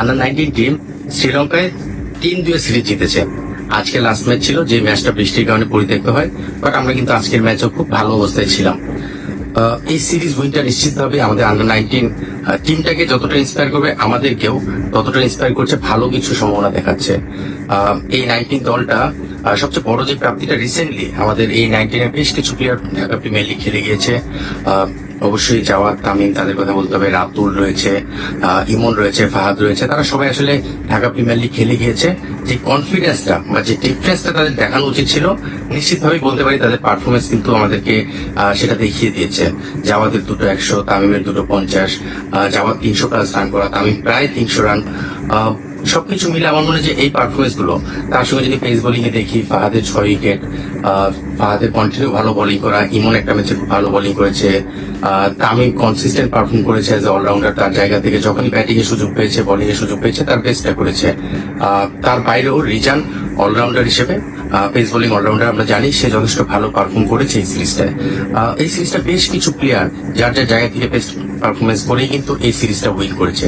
Under nineteen team শ্রীলঙ্কায় তিন দুয়ে সিরিজ জিতেছে। আজকে লাস্ট ম্যাচ ছিল, যে ম্যাচটা বৃষ্টির কারণে পরিত্যক্ত হয় বাট আমরা কিন্তু আজকের ম্যাচও খুব ভালো অবস্থায় ছিলাম। এই সিরিজ উইনটা নিশ্চিতভাবে আমাদের আন্ডার নাইনটিন টিমটাকে যতটা ইন্সপায়ার করবে, আমাদেরকেও ততটা ইন্সপায়ার করছে, ভালো কিছু সম্ভাবনা দেখাচ্ছে। এই নাইনটিন দলটা সবচেয়ে বড় যে প্রাপ্তিটা রিসেন্টলি আমাদের এই নাইনটিনের বেশ কিছু প্লেয়ার ঢাকা প্রিমিয়ার লিগ খেলে গিয়েছে। অবশ্যই জাওয়াদ তামিম তাদের কথা বলতে হবে। রাতুল রয়েছে ইমন রয়েছে, ফাহাদ রয়েছে। তারা সবাই আসলে ঢাকা প্রিমিয়ার লিগ খেলে গিয়েছে যে কনফিডেন্সটা বা যে ডিফারেন্সটা তাদের দেখানো উচিত ছিল, নিশ্চিতভাবেই বলতে পারি তাদের পারফরমেন্স কিন্তু আমাদেরকে সেটা দেখিয়ে দিয়েছে। জাওয়াদের দুটো একশো, তামিমের দুটো পঞ্চাশ জাওয়াদ তিনশো প্লাস রান করা, তামিম প্রায় তিনশো রান সবকিছু মিলে আমার মনে হয় যে এই পারফরমেন্সগুলো, তার সঙ্গে যদি পেস বোলিং এ দেখি, ফাহাদের ছয় উইকেট ফাহাদের কন্টিনিউ ভালো বোলিং করা, ইমন একটা ম্যাচে ভালো বোলিং করেছে তামিম কনসিস্টেন্ট পারফর্ম করেছে এজ অলরাউন্ডার তার জায়গা থেকে, যখনই ব্যাটিং সুযোগ পেয়েছে বোলিং সুযোগ পেয়েছে, তার বেস্টটা করেছে। তার বাইরেও রিজান অলরাউন্ডার হিসেবে পেস বোলিং অলরাউন্ডার আমরা জানি, সে যথেষ্ট ভালো পারফর্ম করেছে এই সিরিজটায় এই সিরিজটা বেশ কিছু প্লেয়ার যার যার জায়গা থেকে বেস্ট পারফরমেন্স করেই কিন্তু এই সিরিজটা উইন করেছে।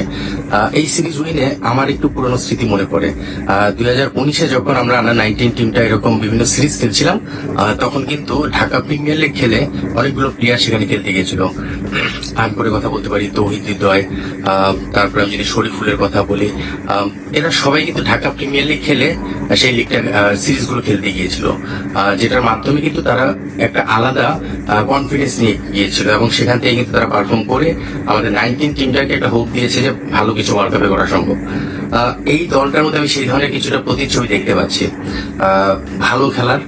এই সিরিজ উইনে আমার একটু পুরনো স্মৃতি মনে পড়ে। দুই হাজার উনিশে যখন আমরা আন্ডার নাইনটিন টিমটা এরকম বিভিন্ন সিরিজ খেলছিলাম তখন কিন্তু ঢাকা প্রিমিয়ার লিগ খেলে অনেকগুলো প্লেয়ার সেখানে খেলতে গিয়েছিল। আগ করে কথা বলতে পারি, তৌহিদ হৃদয় তারপরে আমি যদি শরীফুলের কথা বলি এরা সবাই কিন্তু ঢাকা প্রিমিয়ার লিগ খেলে সেই লিগটা সিরিজগুলো খেলতে গিয়েছিল। যেটার মাধ্যমে কিন্তু তারা একটা আলাদা কনফিডেন্স নিয়ে গিয়েছিল এবং সেখান থেকে কিন্তু তারা পারফর্ম করে আমাদের নাইনটিন টিমটাকে একটা হোপ দিয়েছে যে ভালো কিছু ওয়ার্ল্ড কাপে করা সম্ভব। এই দলটার মধ্যে আমি সেই ধরনের কিছুটা প্রতিচ্ছবি দেখতে পাচ্ছি। ভালো খেলার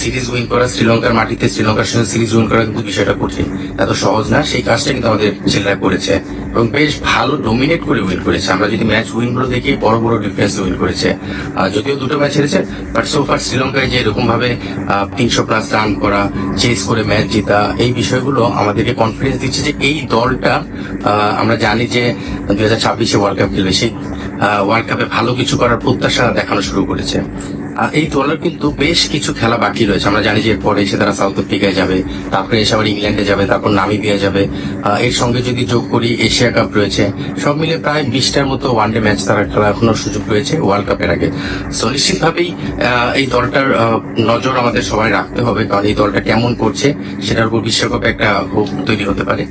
সিরিজ উইন করা শ্রীলঙ্কার মাটিতে, শ্রীলঙ্কার সঙ্গে সিরিজ উইন করা কিন্তু বিষয়টা কঠিন। এত সহজ না, সেই কাজটা কিন্তু আমাদের ছেলেরা করেছে। এবং বেশ ভালো ডোমিনেট করে উইন করেছে। আমরা যদি ম্যাচ উইনগুলো দেখি, বড় বড় ডিফারেন্স উইন করেছে। যদিও দুটো ম্যাচ হেরেছে বাট সোফার শ্রীলঙ্কায় যে এরকম ভাবে তিনশো প্লাস রান করা চেস করে ম্যাচ জেতা, এই বিষয়গুলো আমাদেরকে কনফিডেন্স দিচ্ছে যে এই দলটা আমরা জানি যে দুই হাজার ছাব্বিশে ওয়ার্ল্ড কাপ খেলবে। সেই ওয়ার্ল্ড কাপে ভালো কিছু করার প্রত্যাশা দেখানো শুরু করেছে। এই দলের কিন্তু বেশ কিছু খেলা বাকি রয়েছে। আমরা জানি যে এরপরে এসে তারা সাউথ আফ্রিকায় যাবে, তারপরে এসে আবার ইংল্যান্ডে যাবে, তারপর নামিবিয়া যাবে। এর সঙ্গে যদি যোগ করি, এশিয়া কাপ রয়েছে। সব মিলে প্রায় বিশটার মতো ওয়ানডে ম্যাচ তারা খেলা এখনও সুযোগ রয়েছে ওয়ার্ল্ড কাপের আগে। সো নিশ্চিতভাবেই এই দলটার নজর আমাদের সবাই রাখতে হবে, কারণ এই দলটা কেমন করছে সেটার উপর বিশ্বকাপে একটা হোপ তৈরি হতে পারে।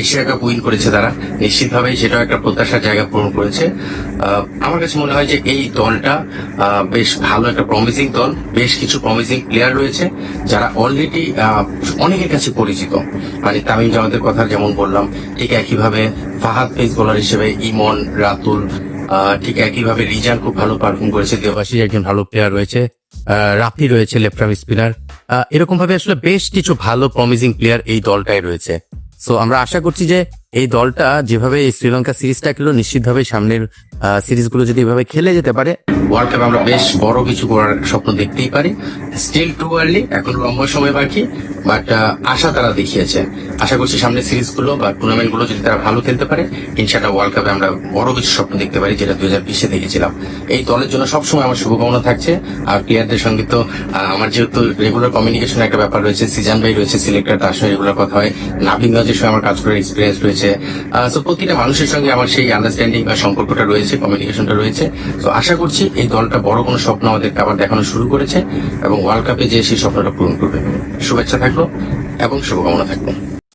এশিয়া কাপ উইন করেছে তারা। নিশ্চিতভাবেই সেটাও একটা প্রত্যাশার জায়গা পূরণ করেছে। আমার কাছে মনে হয় যে এই দলটা বেশ ভালো একটা প্রমিসিং দল, বেশ কিছু প্রমিসিং প্লেয়ার রয়েছে, যারা অলরেডি অনেকের কাছে পরিচিত। মানে তামিম জামাতের কথা যেমন বললাম, ঠিক একইভাবে ফাহাদ পেস বোলার হিসেবে ইমন, রাতুল ঠিক একইভাবে রিজান খুব ভালো পারফর্ম করেছে দেবাশী একজন ভালো প্লেয়ার রয়েছে রাফি রয়েছে লেফট স্পিনার এরকম ভাবে আসলে বেশ কিছু ভালো প্রমিসিং প্লেয়ার এই দলটায় রয়েছে। সো আমরা আশা করছি যে এই দলটা যেভাবে শ্রীলঙ্কা সিরিজটা খেলো নিশ্চিতভাবে সামনের সিরিজগুলো যদি এভাবে খেলে যেতে পারে ওয়ার্ল্ড কাপে আমরা বেশ বড় কিছু করার স্বপ্ন দেখতেই পারি। স্টিল টু আর্লি এখন লম্বা সময় বাকি বাট আশা তারা দেখিয়েছে। আশা করছি সামনের সিরিজগুলো বা টুর্নামেন্টগুলো যদি তারা ভালো খেলতে পারে ইনশাল্লাহ ওয়ার্ল্ড কাপে আমরা বড় কিছু স্বপ্ন দেখতে পারি, যেটা দুই হাজার বিশে দেখেছিলাম। এই দলের জন্য সবসময় আমার শুভকামনা থাকছে। আর প্লেয়ারদের সঙ্গে তো আমার যেহেতু রেগুলার কমিউনিকেশন একটা ব্যাপার রয়েছে, সিজান ভাই রয়েছে সিলেক্টর তার সঙ্গে রেগুলার কথা হয়। নাবিন গঞ্জের সঙ্গে আমার কাজ করার এক্সপিরিয়েন্স রয়েছে তো প্রতিটা মানুষের সঙ্গে আমার সেই আন্ডারস্ট্যান্ডিং বা সম্পর্কটা রয়েছে কমিউনিকেশনটা রয়েছে। তো আশা করছি এই দলটা বড় কোনো স্বপ্ন আমাদেরকে আবার দেখানো শুরু করেছে এবং ওয়ার্ল্ড কাপে যে সেই স্বপ্নটা পূরণ করবে। শুভেচ্ছা থাকল এবং শুভকামনা থাকল।